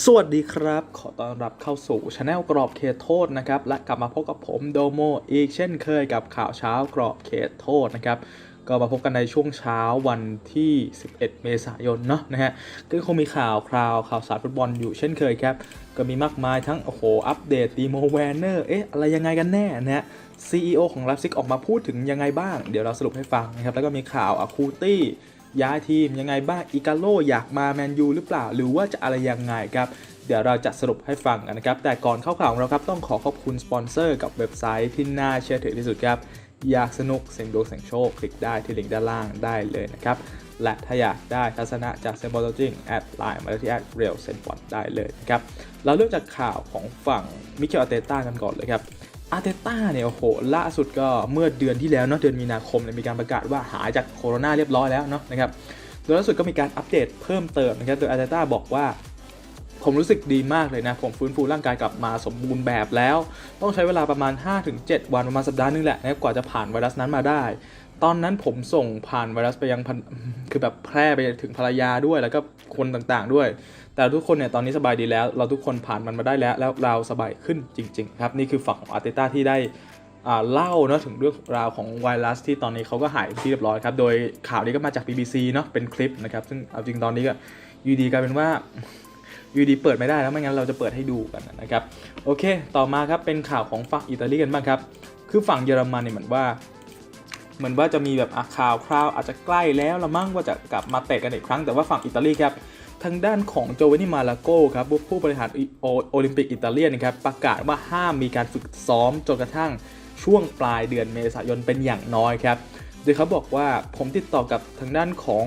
สวัสดีครับ ขอต้อนรับเข้าสู่ช anel กรอบเขตโทษนะครับ และกลับมาพบกับผมโดโมอีกเช่นเคยกับข่าวเช้ากรอบเขตโทษนะครับ ก็มาพบกันในช่วงเช้าวันที่ 11 เมษายนเนาะนะฮะ ก็คงมีข่าวคราวข่าวสารฟุตบอลอยู่เช่นเคยครับ ก็มีมากมายทั้ง โอ้โห อัปเดตดีโมแวนเนอร์เอ๊ะ อะไรยังไงกันแน่นะฮะ CEO ของลับซิกออกมาพูดถึงยังไงบ้าง เดี๋ยวเราสรุปให้ฟังนะครับ แล้วก็มีข่าวอะคูตี้ ย้ายทีมยังไงบ้างอิกาโลอยากมาแมนยูหรือเปล่า หรือว่าจะอะไรยังไงครับเดี๋ยวเราจะสรุปให้ฟังกันนะครับ แต่ก่อนเข้าข่าวของเราครับ ต้องขอขอบคุณสปอนเซอร์กับเว็บไซต์ที่น่าเชื่อถือที่สุดครับ อยากสนุกเสียงดวงเสียงโชค คลิกได้ที่ลิงก์ด้านล่างได้เลยนะครับ และถ้าอยากได้ทัศนะจากเซนบอลจิงแอดไลน์มาที่แอดเรียลเซนบอลได้เลยนะครับ เราเริ่มจากข่าวของฝั่งมิเคลอาเตต้ากันก่อนเลยครับ อาร์เตต้าเนี่ยโอ้โหล่าสุดก็เมื่อเดือนที่แล้วเนาะเดือนมีนาคมเนี่ยมีการประกาศว่าหายจากโคโรนาเรียบร้อยแล้วเนาะนะครับโดยล่าสุดก็มีการอัปเดตเพิ่มเติมนะครับโดยอาร์เตต้าบอกว่า ผมรู้สึกดีมากเลยนะ ผมฟื้นฟูร่างกายกลับมาสมบูรณ์แบบแล้ว ต้องใช้เวลาประมาณ 5-7 วันประมาณสัปดาห์นึงแหละนะกว่าจะผ่านไวรัสนั้นมาได้ตอนนั้นผมส่งผ่านไวรัสไปยังคือแบบแพร่ไปถึงภรรยาด้วยแล้วก็คนต่างๆด้วย แต่ทุกคนเนี่ยตอนนี้สบายดีแล้ว เราทุกคนผ่านมันมาได้แล้ว แล้วเราสบายขึ้นจริง ๆ ครับ นี่คือฝั่งของอาร์เตต้าที่ได้เล่าเนาะถึงเรื่องราวของไวรัสที่ตอนนี้เขาก็หายที่เรียบร้อยครับ โดยข่าวนี้ก็มาจาก BBC เนาะเป็นคลิปนะครับซึ่งเอาจริงตอนนี้ก็ยูดีกลายเป็นว่ายูดีเปิดไม่ได้แล้วไม่งั้นเราจะเปิดให้ดูกันนะครับโอเค ต่อมาครับเป็นข่าวของฝั่งอิตาลีกันบ้างครับคือฝั่งเยอรมันเนี่ยเหมือนว่า เหมือนว่าจะมีแบบอะข่าวคราวอาจจะใกล้แล้วละมั้งว่าจะกลับมาเตะกันอีกครั้งแต่ว่าฝั่งอิตาลีครับทางด้านของโจวานิมาลาโกครับผู้บริหารโอลิมปิกอิตาเลียนนะครับประกาศว่าห้ามมีการฝึกซ้อมจนกระทั่งช่วงปลายเดือนเมษายนเป็นอย่างน้อยครับ โดยเขาบอกว่าผมติดต่อกับทางด้านของ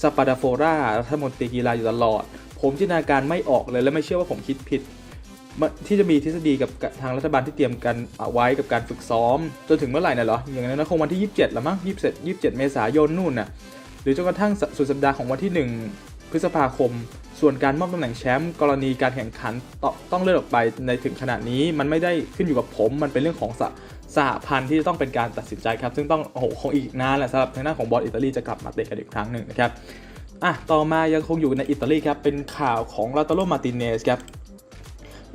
ซาปาดาโฟรารัฐมนตรีกีฬาอยู่ตลอด ผมจินตนาการไม่ออกเลยและไม่เชื่อว่าผมคิดผิด ที่จะมีทฤษฎีกับทางรัฐบาลที่เตรียมกันเอาไว้กับการฝึกซ้อม จนถึงเมื่อไหร่น่ะเหรอ อย่างนั้นคงวันที่ 27ละมั้ง27 27 เมษายนนู่นน่ะ หรือจนกระทั่งสุดสัปดาห์ของวันที่ 1 พฤษภาคม ส่วนการมอบตำแหน่งแชมป์กรณีการแข่งขันตต้องเลื่อนออกไปในถึงขณะนี้มันไม่ได้ขึ้นอยู่กับผม มันเป็นเรื่องของสสหพันธ์ที่จะต้องเป็นการตัดสินใจครับ ซึ่งต้องโอ้โหคงอีกนานแหละสำหรับทางด้านของบอลอิตาลีจะกลับมาเตะกันอีกครั้งหนึ่งนะครับอะต่อมายังคงอยู่ในอิตาลีครับเป็นข่าวของลาตาโลมาติเนสครับ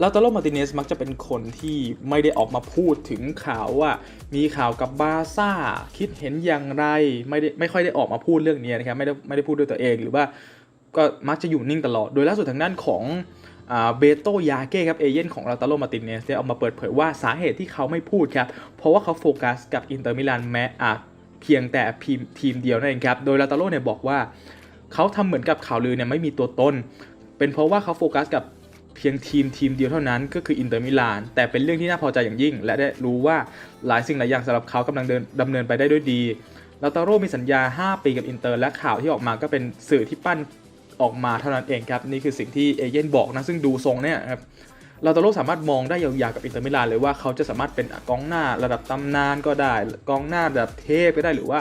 ลาตาโลมาติเนสมักจะเป็นคนที่ไม่ได้ออกมาพูดถึงข่าวว่า มีข่าวกับบาซ่า คิดเห็นอย่างไร ไม่ได้ไม่ค่อยได้ออกมาพูดเรื่องนี้นะครับ ไม่ได้ไม่ได้พูดด้วยตัวเอง หรือว่าก็มักจะอยู่นิ่งตลอด โดยล่าสุดทางด้านของเบโตยาเก้ครับ เอเย่นของลาตาโลมาติเนสได้ออกมาเปิดเผยว่าสาเหตุที่เขาไม่พูดครับ เพราะว่าเขาโฟกัสกับอินเตอร์มิลานแม้อาจเพียงแต่ทีมเดียวนั่นเองครับ โดยลาตาโลเนี่ยบอกว่าเขาทำเหมือนกับข่าวลือเนี่ยไม่มีตัวตน เป็นเพราะว่าเขาโฟกัสกับ เพียงทีมทีมเดียวเท่านั้นก็คืออินเตอร์มิลานแต่เป็นเรื่องที่น่าพอใจอย่างยิ่ง และได้รู้ว่าหลายสิ่งหลายอย่างสำหรับเขากำลังเดินดำเนินไปได้ด้วยดีลาตาโรมีสัญญา 5 ปีกับอินเตอร์ และข่าวที่ออกมาก็เป็นสื่อที่ปั้นออกมาเท่านั้นเองครับ นี่คือสิ่งที่เอเย่นบอกนะ ซึ่งดูทรงเนี่ยครับลาตาโรสามารถมองได้ยาวๆกับอินเตอร์มิลานเลยว่าเขาจะสามารถเป็นกองหน้าระดับตำนานก็ได้กองหน้าระดับเทพก็ได้หรือว่า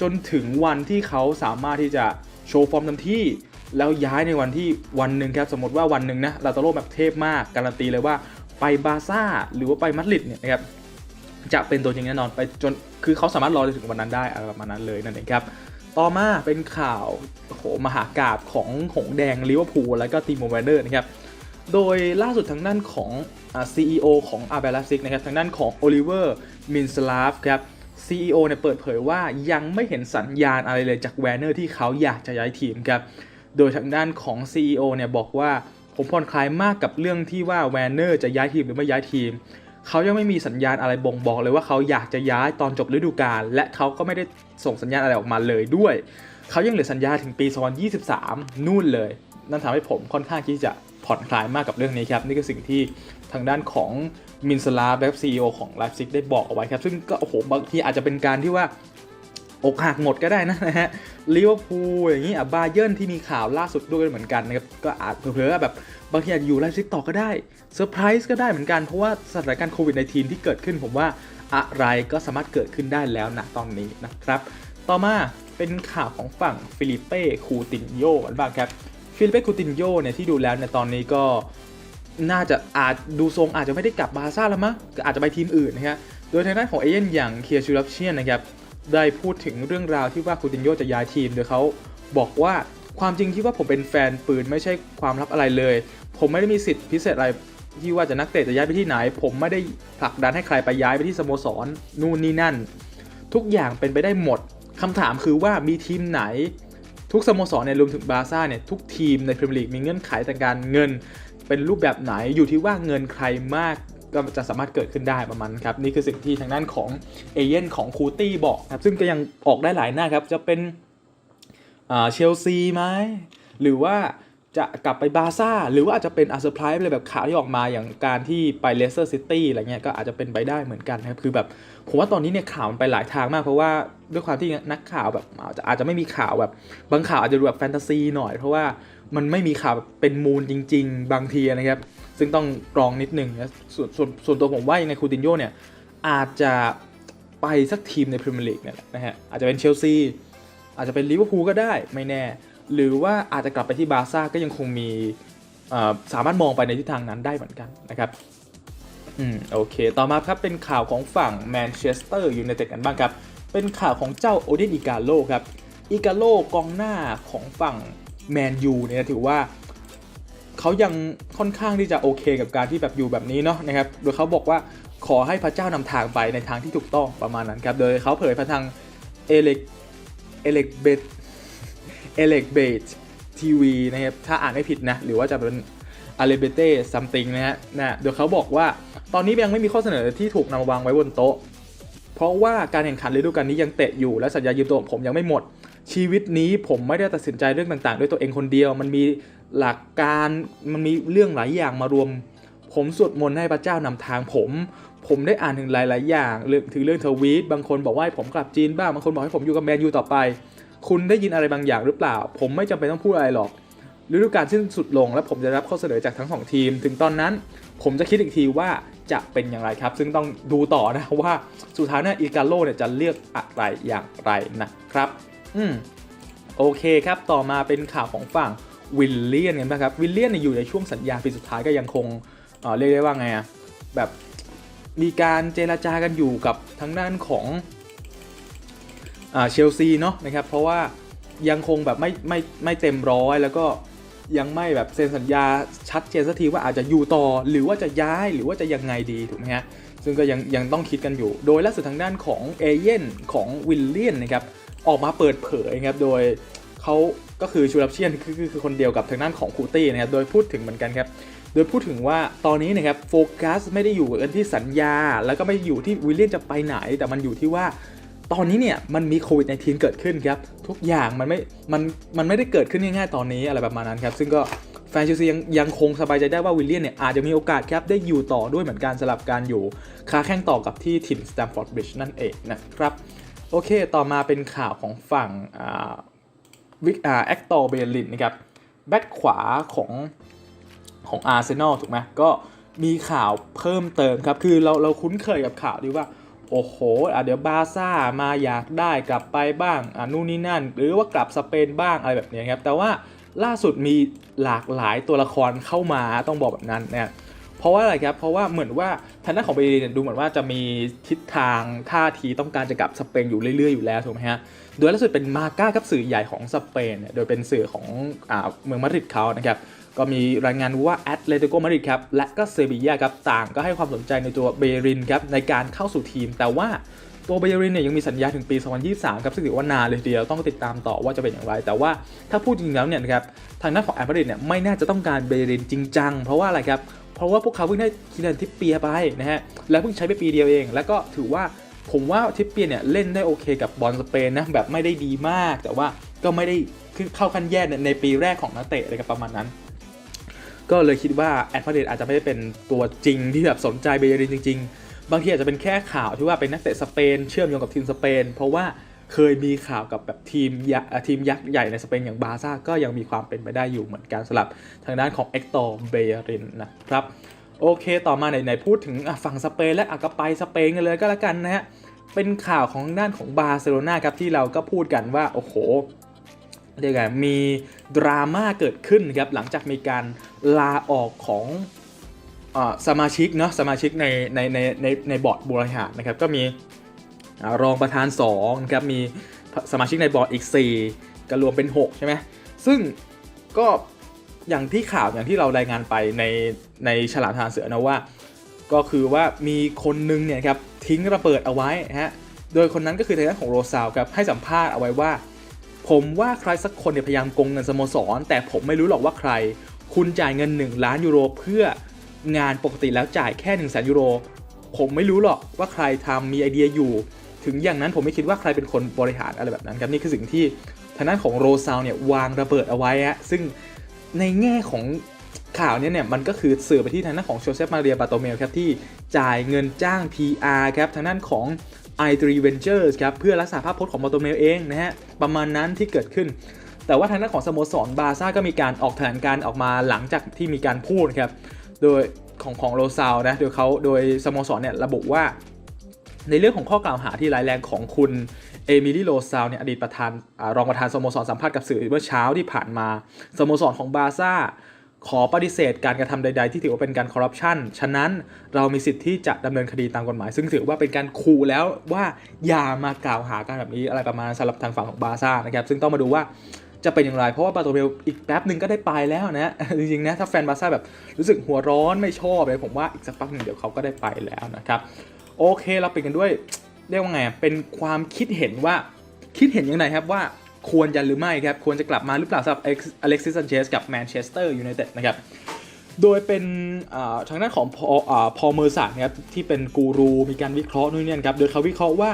จนถึงวันที่เขาสามารถที่จะโชว์ฟอร์มเต็มที่ แล้วย้ายในวันที่วันหนึ่งครับสมมติว่าวันหนึ่งนะลาตาโรแบบเทพมากการันตีเลยว่าไปบาซ่าหรือว่าไปมาดริดเนี่ยนะครับจะเป็นตัวจริงแน่นอนไปจนคือเขาสามารถรอถึงวันนั้นได้อะไรประมาณนั้นเลยนั่นเองครับต่อมาเป็นข่าวโหมหากาบของหงแดงลิเวอร์พูลแล้วก็ทีมโมเวเดอร์นะครับโดยล่าสุดทางด้านของอ่า CEO ของอาร์เบลซิกนะครับทางด้านของโอลิเวอร์มินสลาฟครับ CEO เนี่ยเปิดเผยว่ายังไม่เห็นสัญญาณอะไรเลยจากแวนเนอร์ที่เขาอยากจะย้ายทีมครับ โดยทางด้านของ CEO เนี่ยบอกว่าผมผ่อนคลายมากกับเรื่องที่ว่าแวนเนอร์จะย้ายทีมหรือไม่ย้ายทีม เขายังไม่มีสัญญาณอะไรบ่งบอกเลยว่าเขาอยากจะย้ายตอนจบฤดูกาลและเขาก็ไม่ได้ส่งสัญญาณอะไรออกมาเลยด้วย เขายังเหลือสัญญาถึงปี 2023 นู่นเลย นั่นทำให้ผมค่อนข้างที่จะผ่อนคลายมากกับเรื่องนี้ครับ นี่คือสิ่งที่ทางด้านของมินสลาแบบซีอของไลฟ์ซิกได้บอกเอาไว้ครับ ซึ่งก็โอ้โหบางทีอาจจะเป็นการที่ว่า อกหักหมดก็ได้นะนะฮะลิเวอร์พูลอย่างนี้อะบาเยิร์นที่มีข่าวล่าสุดด้วยเหมือนกันนะครับก็อาจเผลอๆแบบบางทีอาจอยู่ไลฟ์ซิกต่อก็ได้เซอร์ไพรส์ก็ได้เหมือนกันเพราะว่าสถานการณ์โควิด -19 ที่เกิดขึ้นผมว่าอะไรก็สามารถเกิดขึ้นได้แล้วนะตอนนี้นะครับ ต่อมาเป็นข่าวของฝั่งฟิลิเป้คูตินโยกันบ้างครับฟิลิเป้คูตินโยเนี่ยที่ดูแล้วในยตอนนี้ก็น่าจะอาจดูทรงอาจจะไม่ได้กลับบาซ่าแล้วมั้งอาจจะไปทีมอื่นนะครับโดยทางด้านของเอเย่นอย่างเคียร์ชูรัปเชียนนะครับ ได้พูดถึงเรื่องราวที่ว่าคูตินโยจะย้ายทีมโดยเขาบอกว่าความจริงที่ว่าผมเป็นแฟนปืนไม่ใช่ความลับอะไรเลย ผมไม่ได้มีสิทธิพิเศษอะไรที่ว่าจะนักเตะจะย้ายไปที่ไหน ผมไม่ได้ผลักดันให้ใครไปย้ายไปที่สโมสรนู่นนี่นั่น ทุกอย่างเป็นไปได้หมดคำถามคือว่ามีทีมไหน ทุกสโมสรเนี่ยรวมถึงบาร์ซ่าเนี่ยทุกทีมในพรีเมียร์ลีกมีเงื่อนไขทางการเงิน เป็นรูปแบบไหนอยู่ที่ว่าเงินใครมาก ก็จะสามารถเกิดขึ้นได้ประมาณครับนี่คือสิ่งที่ทางด้านของเอเย่นของคูตี้บอกครับซึ่งก็ยังออกได้หลายหน้าครับจะเป็นเชลซีไหมหรือว่าจะกลับไปบาร์ซ่า หรือว่าอาจจะเป็นอาร์เซอร์ไพรส์เลยแบบข่าวที่ออกมาอย่างการที่ไปเลสเตอร์ซิตี้อะไรเงี้ยก็อาจจะเป็นไปได้เหมือนกันนะครับ คือแบบ ผมว่าตอนนี้เนี่ยข่าวมันไปหลายทางมากเพราะว่าด้วยความที่นักข่าวแบบอาจจะอาจจะไม่มีข่าวแบบ บางข่าวอาจจะดูแบบแฟนตาซีหน่อยเพราะว่ามันไม่มีข่าวแบบเป็นมูลจริง ๆ บางทีนะครับ ซึ่งต้องกรองนิดนึงนะส่วนส่วนส่วนตัวผมว่ายังไงคูตินโญ่เนี่ยอาจจะไปสักทีมในพรีเมียร์ลีกเนี่ยนะฮะอาจจะเป็นเชลซีอาจจะเป็นลิเวอร์พูลก็ได้ไม่แน่ หรือว่าอาจจะกลับไปที่บาร์ซ่าก็ยังคงมีสามารถมองไปในทิศทางนั้นได้เหมือนกันนะครับอืมโอเค ต่อมาครับเป็นข่าวของฝั่งแมนเชสเตอร์ยูไนเต็ดกันบ้างครับ เป็นข่าวของเจ้าโอเดนอิกาโลครับอิกาโลกองหน้าของฝั่งแมนยูเนี่ยถือว่า เขายังค่อนข้างที่จะโอเคกับการที่แบบอยู่แบบนี้เนาะนะครับ โดยเขาบอกว่าขอให้พระเจ้านำทางไปในทางที่ถูกต้องประมาณนั้นครับ โดยเขาเผยพระทางเอเล็กเอเล็กเบตเอเล็กเบตทีวีนะครับ ถ้าอ่านไม่ผิดนะ หรือว่าจะเป็นอเลเบเต้ซัมติงนะฮะนะโดยเขาบอกว่าตอนนี้ยังไม่มีข้อเสนอที่ถูกนำมาวางไว้บนโต๊ะ ราะว่าการแข่งขันฤดูกาลนี้ยังเตะอยู่และสัญญายืมตัวของผมยังไม่หมด ชีวิตนี้ผมไม่ได้ตัดสินใจเรื่องต่างๆ ด้วยตัวเองคนเดียว มันมีหลักการมันมีเรื่องหลายอย่างมารวม ผมสวดมนต์ให้พระเจ้านำทางผม ผมได้อ่านถึงหลายๆ อย่างถึงเรื่องทวีตบางคนบอกว่าให้ผมกลับจีนบ้างบางคนบอกให้ผมอยู่กับแมนยูต่อไป คุณได้ยินอะไรบางอย่างหรือเปล่า ผมไม่จำเป็นต้องพูดอะไรหรอกฤดูกาลสิ้นสุดลงและผมจะรับข้อเสนอจากทั้งสองทีม ถึงตอนนั้น ผมจะคิดอีกทีว่า จะเป็นอย่างไรครับ ซึ่งต้องดูต่อนะว่าสุดท้ายเนี่ยอีกาโลเนี่ยจะเลือกอะไรอย่างไรนะครับ อืมโอเคครับ ต่อมาเป็นข่าวของฝั่งวิลเลียนกันบ้างครับวิลเลียนเนี่ยอยู่ในช่วงสัญญาปีสุดท้ายก็ยังคงเอ่อเรียกได้ว่าไงอะแบบมีการเจราจากันอยู่กับทางด้านของอ่าเชลซีเนาะนะครับเพราะว่ายังคงแบบไม่ไม่ไม่เต็มร้อยแล้วก็ ยังไม่แบบเซ็นสัญญาชัดเจนสักทีว่าอาจจะอยู่ต่อ หรือว่าจะย้ายหรือว่าจะยังไงดีถูกไหมฮะซึ่งก็ยังยังต้องคิดกันอยู่ โดยล่าสุดทางด้านของเอเย่นของวิลเลียนนะครับออกมาเปิดเผยครับโดยเขาก็คือชูรัปเชียนคือคือคนเดียวกับทางด้านของคูตี้นะครับโดยพูดถึงเหมือนกันครับโดยพูดถึงว่าตอนนี้นะครับโฟกัสไม่ได้อยู่กันที่สัญญา แล้วก็ไม่อยู่ที่วิลเลียนจะไปไหน แต่มันอยู่ที่ว่า ตอนนี้เนี่ยมันมีโควิด -19 เกิดขึ้นครับ ทุกอย่างมันไม่ มัน มันไม่ได้เกิดขึ้นง่ายๆตอนนี้อะไรประมาณนั้นครับ ซึ่งก็แฟนเชลซียังยังคงสบายใจได้ว่าวิลเลียนเนี่ยอาจจะมีโอกาสครับได้อยู่ต่อด้วยเหมือนกันสลับการอยู่ค้าแข่งต่อกับที่ถิ่นสแตมฟอร์ดบริดจ์นั่นเองนะครับ โอเค ต่อมาเป็นข่าวของฝั่งอ่าวิกอ่าแอคตอร์เบลินนะครับแบ็คขวาของของอาร์เซนอลถูกไหมก็มีข่าวเพิ่มเติมครับ คือเราเราคุ้นเคยกับข่าวที่ว่า โอ้โหอะเดี๋ยวบาซ่ามาอยากได้กลับไปบ้างอะนู่นนี่นั่น หรือว่ากลับสเปนบ้างอะไรแบบนี้ครับแต่ว่าล่าสุดมีหลากหลายตัวละครเข้ามาต้องบอกแบบนั้นนะเพราะว่าอะไรครับเพราะว่าเหมือนว่าทางด้านของเบรีเนี่ยดูเหมือนว่าจะมีทิศทางท่าทีต้องการจะกลับสเปนอยู่เรื่อยๆอยู่แล้วถูกไหมฮะโดยล่าสุดเป็นมาก้าครับสื่อใหญ่ของสเปนเนี่ยโดยเป็นสื่อของอ่าเมืองมาดริดเขานะครับ ก็มีรายงานว่าแอตเลติโกมาดริดครับและก็เซบียาครับต่างก็ให้ความสนใจในตัวเบรินครับในการเข้าสู่ทีม แต่ว่าตัวเบรินเนี่ยยังมีสัญญาถึงปี 2023 ครับซึ่งถือว่านานเลยทีเดียวต้องติดตามต่อว่าจะเป็นอย่างไร แต่ว่าถ้าพูดจริงๆแล้วเนี่ยนะครับทางด้านของแอตมาดริดเนี่ยไม่น่าจะต้องการเบรินจริงจังเพราะว่าอะไรครับเพราะว่าพวกเขาเพิ่งได้คิรันทิปเปียไปนะฮะและเพิ่งใช้ไปปีเดียวเอง แล้วก็ถือว่าผมว่าทิปเปียเนี่ยเล่นได้โอเคกับบอลสเปนนะแบบไม่ได้ดีมาก แต่ว่าก็ไม่ได้เข้าขั้นแย่ในปีแรกของนักเตะอะไรกับประมาณนั้น ก็เลยคิดว่าแอดมาดริดอาจจะไม่ได้เป็นตัวจริงที่แบบสนใจเบเยรินจริง ๆ บางทีอาจจะเป็นแค่ข่าวที่ว่าเป็นนักเตะสเปนเชื่อมโยงกับทีมสเปน เพราะว่าเคยมีข่าวกับแบบทีมยักษ์ทีมยักษ์ใหญ่ในสเปนอย่างบาร์ซ่าก็ยังมีความเป็นไปได้อยู่เหมือนกันสลับทางด้านของเอ็กตอร์เบเยรินนะครับโอเค ต่อมาไหนๆพูดถึงฝั่งสเปนและอะก็ไปสเปนกันเลยก็แล้วกันนะฮะ เป็นข่าวของด้านของบาร์เซโลนาครับที่เราก็พูดกันว่า โอ้โห เรียกไงมีดราม่าเกิดขึ้นครับหลังจากมีการลาออกของอสมาชิกเนาะสมาชิกในในในในในบอร์ดบริหารนะครับก็มีอรองประธาน2นะครับมีสมาชิกในบอร์ดอีก 4ก็รวมเป็น 6 ใช่ไหมซึ่งก็อย่างที่ข่าวอย่างที่เรารายงานไปในในฉลามทางเสือนะว่า ก็คือว่ามีคนนึงเนี่ยครับทิ้งระเบิดเอาไว้ฮะโดยคนนั้นก็คือทางด้านของโรซาวครับให้สัมภาษณ์เอาไว้ว่า ผมว่าใครสักคนเนี่ยพยายามโกงเงินสโมสร แต่ผมไม่รู้หรอกว่าใคร คุณจ่ายเงิน 1 ล้านยูโรเพื่องานปกติแล้วจ่ายแค่1นึ่งแสนยูโร ผมไม่รู้หรอกว่าใครทำมีไอเดียอยู่ ถึงอย่างนั้นผมไม่คิดว่าใครเป็นคนบริหารอะไรแบบนั้นครับนี่คือสิ่งที่ทางด้านของโรซาวเนี่ยวางระเบิดเอาไว้ฮะซึ่งในแง่ของข่าวนี้เนี่ยมันก็คือสื่อไปที่ทางด้านของโชเซฟมาเรียบาโตเมลครับที่จ่ายเงินจ้าง PR ครับทางด้านของ i3 Ventures ครับเพื่อรักษาภาพพจน์ของบาโตเมลเองนะฮะประมาณนั้นที่เกิดขึ้น แต่ว่าทางด้านของสโมสรบาร์ซ่าก็มีการออกแถลงการออกมาหลังจากที่มีการพูดครับโดยของของโรซาวนะโดยเขาโดยสโมสรเนี่ยระบุว่า ในเรื่องของข้อกล่าวหาที่ร้ายแรงของคุณเอมิลี่โรซาวเนี่ยอดีตประธานอรองประธานสโมสรสัมภาษณ์กับสื่อเมื่อเช้าที่ผ่านมาสโมสรของบาร์ซ่า ขอปฏิเสธการกระทำใด ๆ ที่ถือว่าเป็นการคอร์รัปชัน ฉะนั้นเรามีสิทธิ์ที่จะดำเนินคดีตามกฎหมาย ซึ่งถือว่าเป็นการขู่แล้วว่าอย่ามากล่าวหากันแบบนี้อะไรประมาณสำหรับทางฝั่งของบาซ่านะครับ ซึ่งต้องมาดูว่าจะเป็นอย่างไร เพราะว่าบาโตเบลอีกแป๊บหนึ่งก็ได้ไปแล้วนะ จริงๆนะถ้าแฟนบาซ่าแบบรู้สึกหัวร้อนไม่ชอบเลยผมว่าอีกสักพักหนึ่งเดี๋ยวเขาก็ได้ไปแล้วนะครับ โอเคเราปิดกันด้วยเรียกว่าไงเป็นความคิดเห็นว่าคิดเห็นยังไงครับว่า ควรจะหรือไม่ครับ ควรจะกลับมาหรือเปล่าสำหรับอเล็กซิสซันเชสกับแมนเชสเตอร์ยูไนเต็ดนะครับ โดยเป็นทางด้านของพออพอเมอร์สันครับที่เป็นกูรูมีการวิเคราะห์นู่นนี่ครับ โดยเขาวิเคราะห์ว่า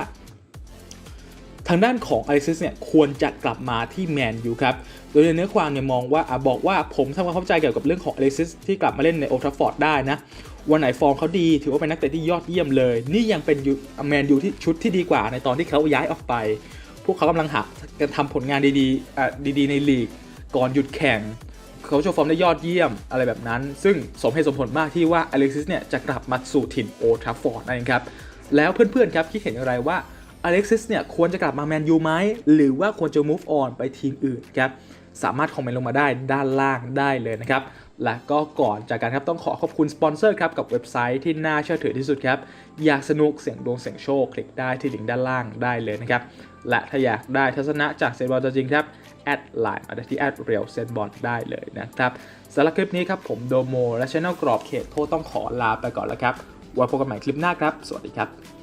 ทางด้านของอเล็กซิสเนี่ยควรจะกลับมาที่แมนยูครับ โดยในเนื้อความเนี่ยมองว่าอบอกว่าผมทำความเข้าใจเกี่ยวกับเรื่องของอเล็กซิสที่กลับมาเล่นในโอทราฟฟอร์ดได้นะวันไหนฟอร์มเขาดีถือว่าเป็นนักเตะที่ยอดเยี่ยมเลย นี่ยังเป็นแมนยูที่ชุดที่ดีกว่าในตอนที่เขาย้ายออกไป วกเขากำลังหาการทำผลงานดีๆอะดีๆในลีก ก่อนหยุดแข่ง เขาโชว์ฟอร์มได้ยอดเยี่ยมอะไรแบบนั้น ซึ่งสมเหตุสมผลมากที่ว่าอเล็กซิสเนี่ยจะกลับมาสู่ถิ่นโอทราฟอร์ดนั่นเองครับ แล้วเพื่อนๆครับคิดเห็นอย่างไรว่าอเล็กซิสเนี่ยควรจะกลับมาแมนยูไหมหรือว่าควรจะ move on ไปทีมอื่นครับสามารถคอมเมนต์ลงมาได้ด้านล่างได้เลยนะครับ และก็ก่อนจากการครับต้องขอขอบคุณสปอนเซอร์ครับกับเว็บไซต์ที่น่าเชื่อถือที่สุดครับ อยากสนุกเสียงดวงเสียงโชค คลิกได้ที่ลิงก์ด้านล่างได้เลยนะครับ และถ้าอยากได้ทัศนะจากเซนบอลตัวจริงครับแอดไลน์มาที่แอดเรียลเซนบอลได้เลยนะครับสำหรับคลิปนี้ครับผมโดโม และช anel กรอบเขตโทษต้องขอลาไปก่อนแล้วครับไว้พบกันใหม่คลิปหน้าครับ สวัสดีครับ